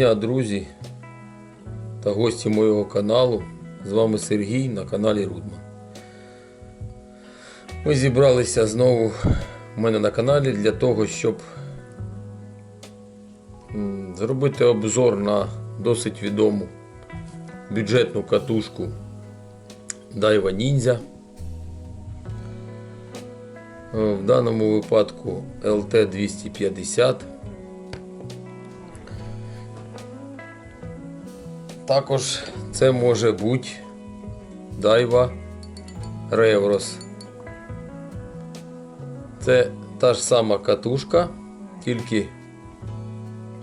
дня, друзі та гості моєго каналу. З вами Сергій на каналі Рудман. Ми зібралися знову в мене на каналі для того, щоб зробити обзор на досить відому бюджетну катушку Daiwa Ninja. Е, В даному випадку LT250. Також це може бути Daiwa Revros. Це та ж сама катушка, тільки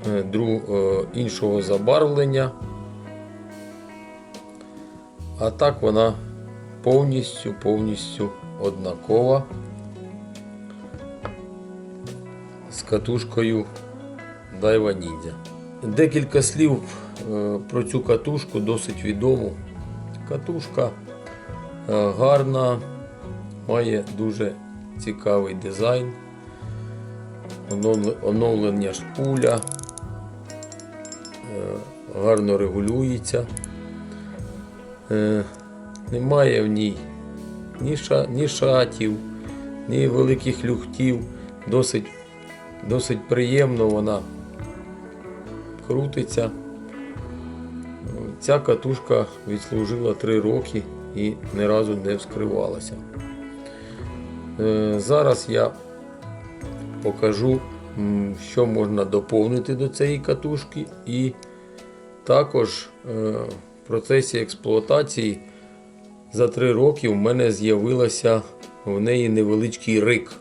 е, е, іншого забарвлення. А так вона повністю повністю однакова з катушкою Daiwa Ninja. Декілька слів про цю катушку досить відому. Катушка е, гарна, має дуже цікавий дизайн, оновлення шпуля, е, гарно регулюється. Е, Немає в ній ні, ша, ні шатів, ні великих люхтів. Досить, досить приємно вона крутиться. Ця катушка відслужила 3 роки і ні разу не вскривалася. Е, Зараз я покажу, що можна доповнити до цієї катушки, і також е, в процесі експлуатації за 3 роки в мене з'явилося в неї невеличкий рик.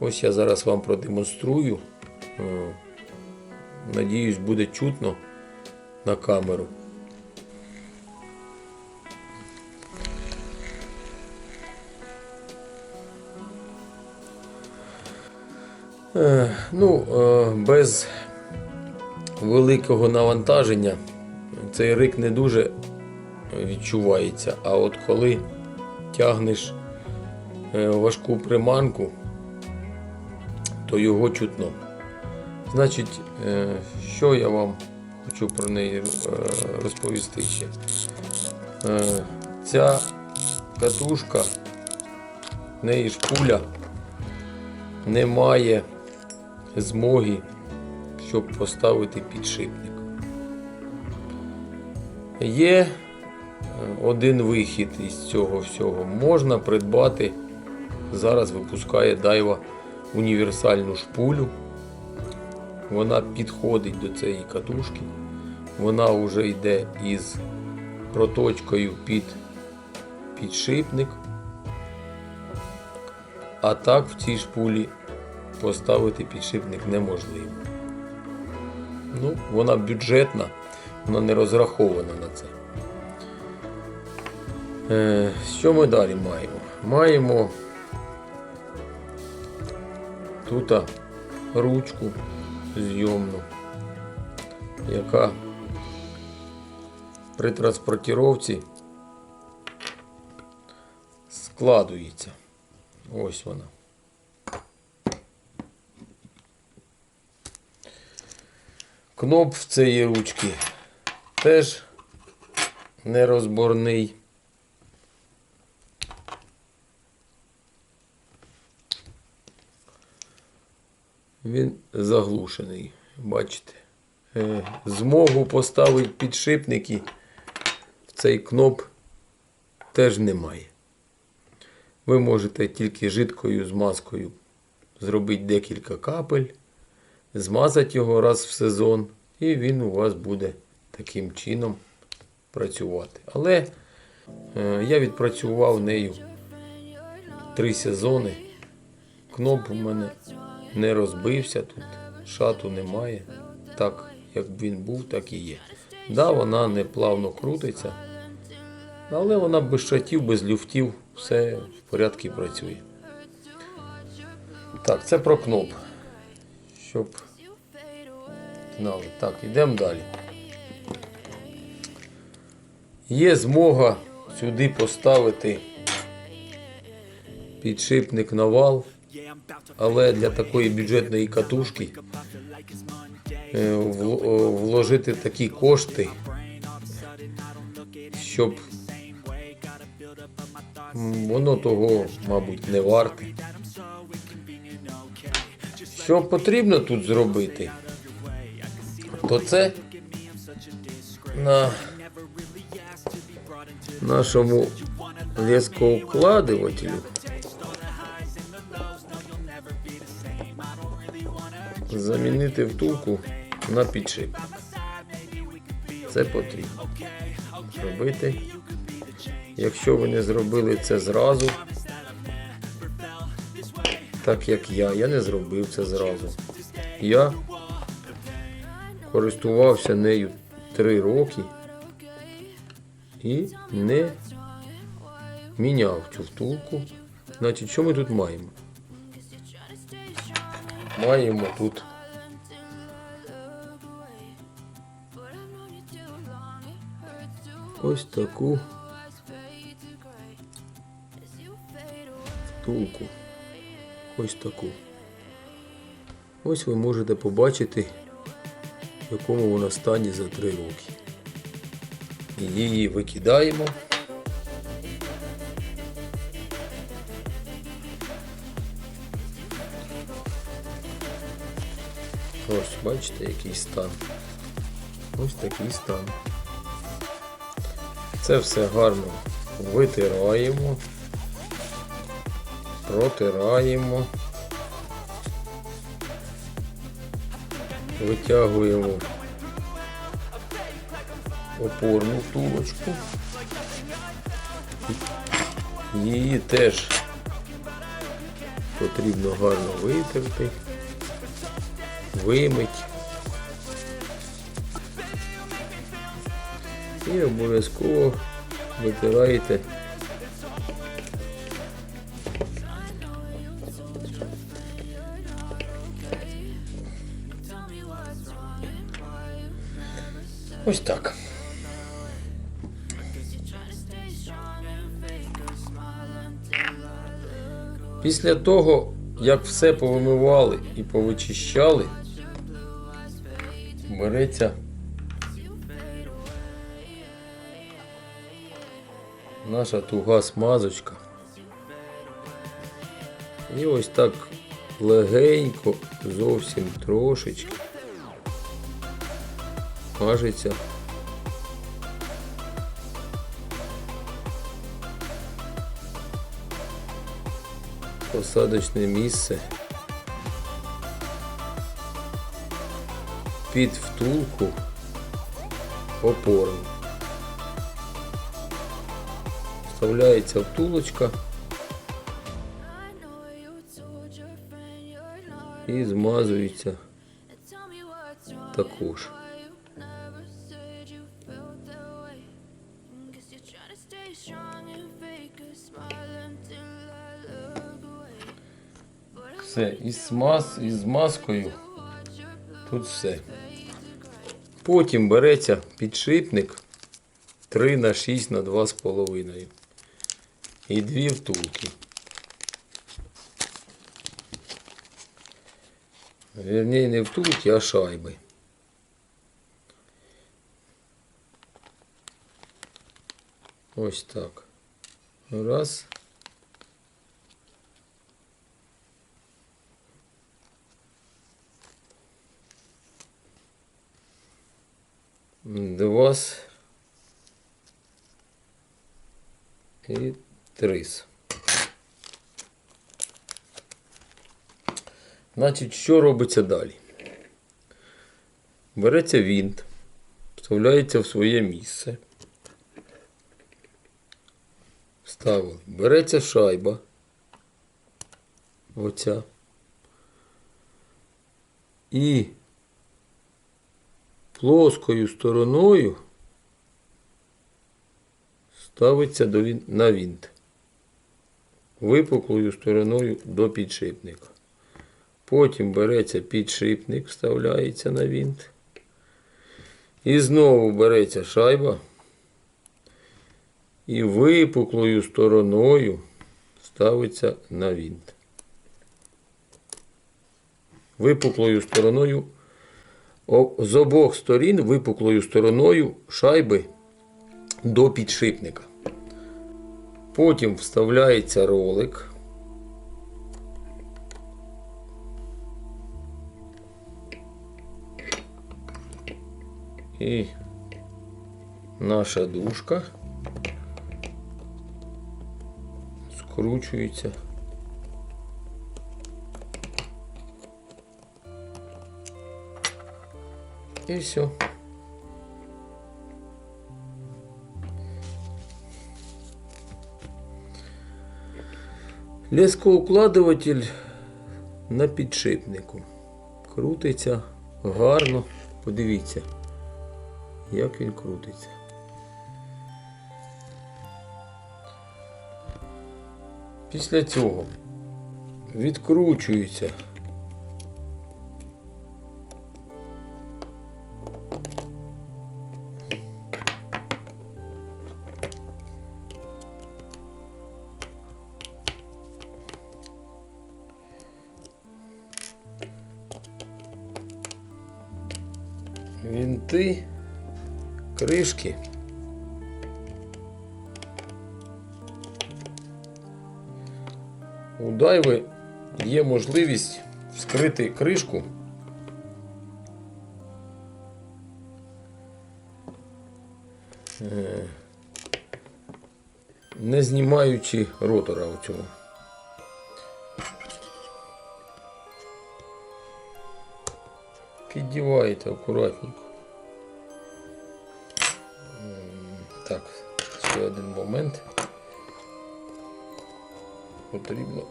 Ось я зараз вам продемонструю. Е, Надіюсь, буде чутно на камеру. Е, Ну, е, без великого навантаження цей рик не дуже відчувається. А от коли тягнеш е, важку приманку, то його чутно. Значить, що я вам хочу про неї е, розповісти ще. Е, Ця катушка, в неї шпуля не має змоги, щоб поставити підшипник. Є е, один вихід із цього всього. Можна придбати, зараз випускає Daiwa універсальну шпулю. Вона підходить до цієї катушки. Вона вже йде із проточкою під підшипник. А так в цій шпулі поставити підшипник неможливо. Ну, вона бюджетна, вона не розрахована на це. Е, що ми далі маємо? Маємо тут ручку зйомну, яка при транспортировці складується. Ось вона. Кноп в цієї ручки теж нерозборний. Він заглушений, бачите. Е, Змогу поставити підшипники в цей кноп теж немає. Ви можете тільки жидкою змазкою зробити декілька капель, змазати його раз в сезон, і він у вас буде таким чином працювати. Але е, я відпрацював нею три сезони. Кноп у мене не розбився тут, шату немає. Так, як він був, так і є. Да, вона не плавно крутиться, але вона без шатів, без люфтів, все в порядку працює. Так, це про кноп. Щоб знали. Так, йдемо далі. Є змога сюди поставити підшипник на вал, але для такої бюджетної катушки е, о, вложити такі кошти, щоб воно того, мабуть, не варте. Що потрібно тут зробити, то це на нашому лескоукладувателю замінити втулку на підшипник. Це потрібно зробити. Якщо ви не зробили це зразу, так як я, я не зробив це зразу. Я користувався нею три роки і не міняв цю втулку. Значить, що ми тут маємо? Маємо тут ось таку втулку. Ось таку. Ось ви можете побачити, в якому вона стані за три роки. Її викидаємо. Ось, бачите, який стан. Ось такий стан. Це все гарно витираємо, протираємо, витягуємо опорну втулочку. Її теж потрібно гарно витерти, вимить. І обов'язково витираєте ось так. Після того, як все повимивали і повичищали, береться наша туга смазочка. І ось так легенько, зовсім трошечки мажеться посадочне місце під втулку опору. Вставляється втулочка і змазується також. Все, із смаз, із змазкою тут все. Потім береться підшипник 3 на 6 на 2,5 і дві втулки. Вірніше не втулки, а шайби. Ось так. Раз. Два. І трис. Значить, що робиться далі? Береться вінт, вставляється в своє місце. Вставили. Береться шайба. Оця. І плоскою стороною ставиться на вінт. Випуклою стороною до підшипника. Потім береться підшипник, вставляється на вінт. І знову береться шайба. І випуклою стороною ставиться на вінт. Випуклою стороною з обох сторін випуклою стороною шайби до підшипника. Потім вставляється ролик. І наша дужка скручується. І все. Лескоукладуватель на підшипнику. Крутиться гарно. Подивіться, як він крутиться. Після цього відкручується винти, кришки. У дайви є можливість вскрити кришку. Е, Не знімаючи ротора оцього. Піддіваєте акуратненько. Так, ще один момент. Потрібно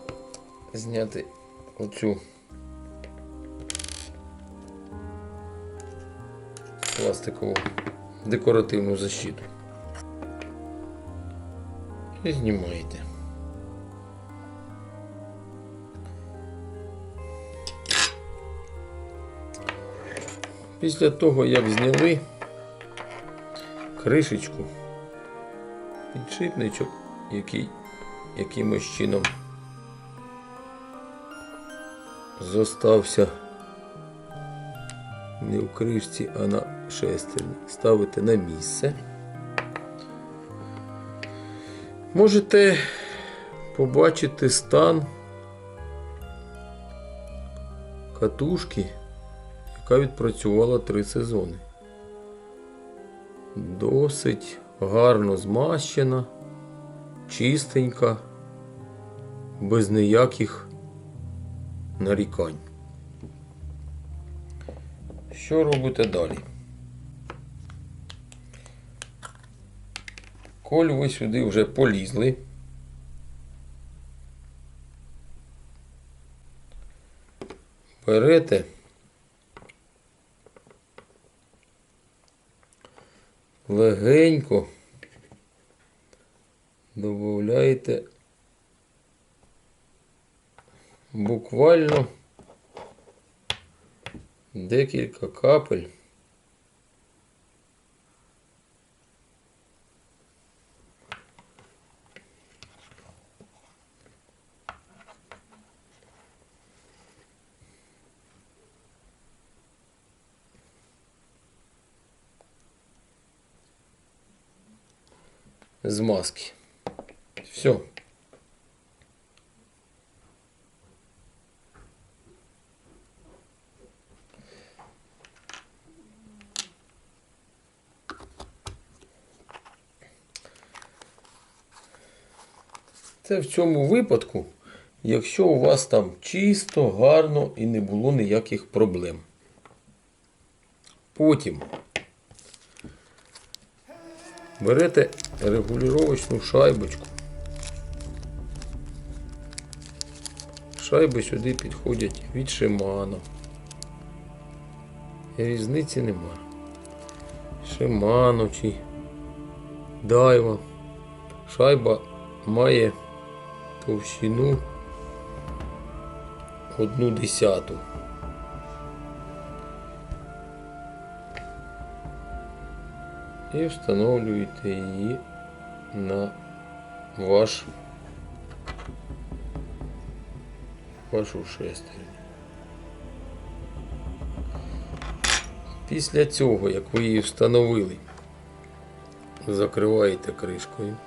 зняти оцю пластикову декоративну защиту. І знімаєте. Після того, як зняли кришечку, підшипничок, який якимось чином зостався не в кришці, а на шестерні. Ставите на місце. Можете побачити стан катушки, яка відпрацювала три сезони. Досить гарно змащена, чистенька, без ніяких нарікань. Що робите далі? Коль ви сюди вже полізли. Берете легенько додаєте буквально декілька капель. Змазки. Все. Це в цьому випадку, якщо у вас там чисто, гарно і не було ніяких проблем. Потім берете регулювачну шайбочку. Шайби сюди підходять від Shimano. Різниці нема. Shimano чи Daiwa. Шайба має товщину одну десяту. І встановлюєте її на ваш вашу шестерню. Після цього, як ви її встановили, закриваєте кришкою.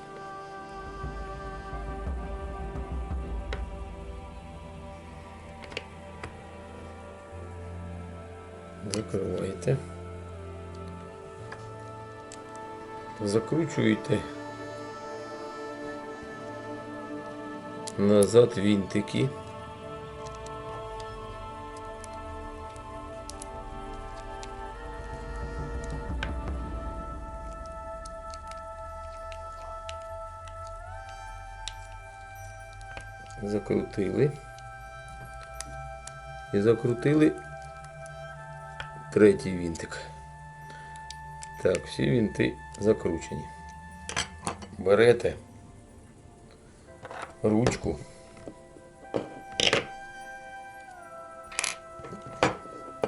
Закручуєте назад вінтики. Закрутили. І закрутили третій вінтик. Так, всі вінти закручені. Берете ручку.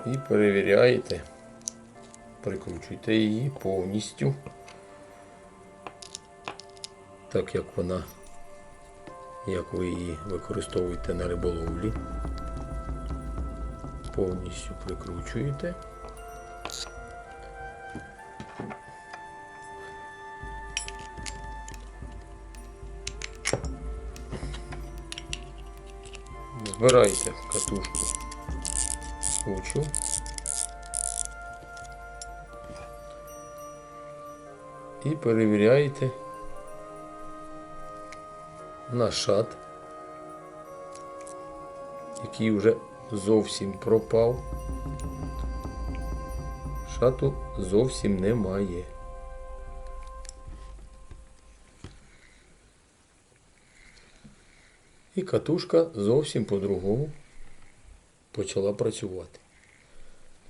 І перевіряєте, прикручуйте її повністю, так як вона, як ви її використовуєте на риболовлі. Повністю прикручуєте. Збирайте катушку в кучу. І перевіряєте на шат, який вже зовсім пропав. Шату зовсім немає. І катушка зовсім по-другому почала працювати.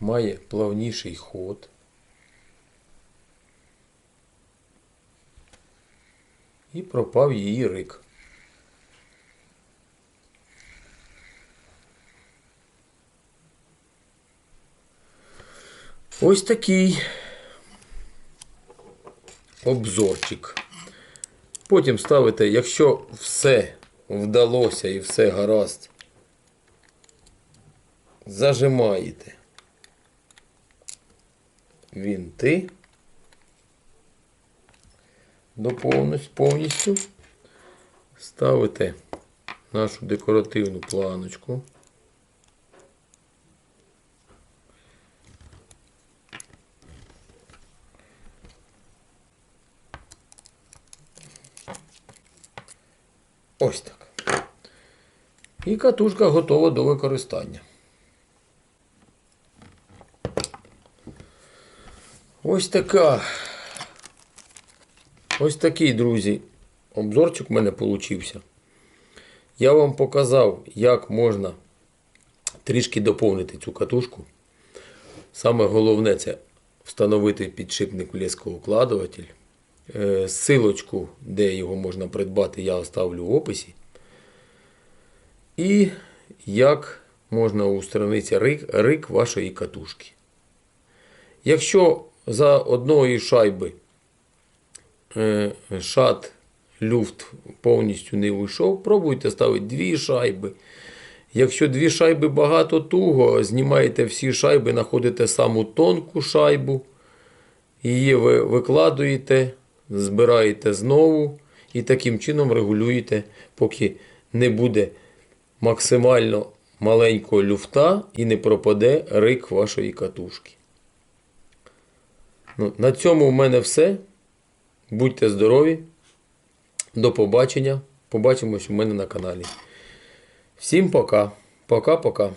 Має плавніший ход. І пропав її рик. Ось такий обзорчик. Потім ставите, якщо все вдалося і все гаразд, зажимаєте вінти до повністю, ставите нашу декоративну планочку. Ось так. І катушка готова до використання. Ось така. Ось такий, друзі, обзорчик у мене получився. Я вам показав, як можна трішки доповнити цю катушку. Саме головне це встановити підшипник в лескоукладуватель. Е, Силочку, де його можна придбати, я оставлю в описі. І як можна устранити рик, рик вашої катушки. Якщо за одної шайби е, шат люфт повністю не вийшов, пробуйте ставити дві шайби. Якщо дві шайби багато туго, знімаєте всі шайби, знаходите саму тонку шайбу, її ви викладуєте, збираєте знову і таким чином регулюєте, поки не буде максимально маленького люфта і не пропаде рик вашої катушки. Ну, на цьому в мене все. Будьте здорові. До побачення. Побачимось у мене на каналі. Всім пока. Пока-пока.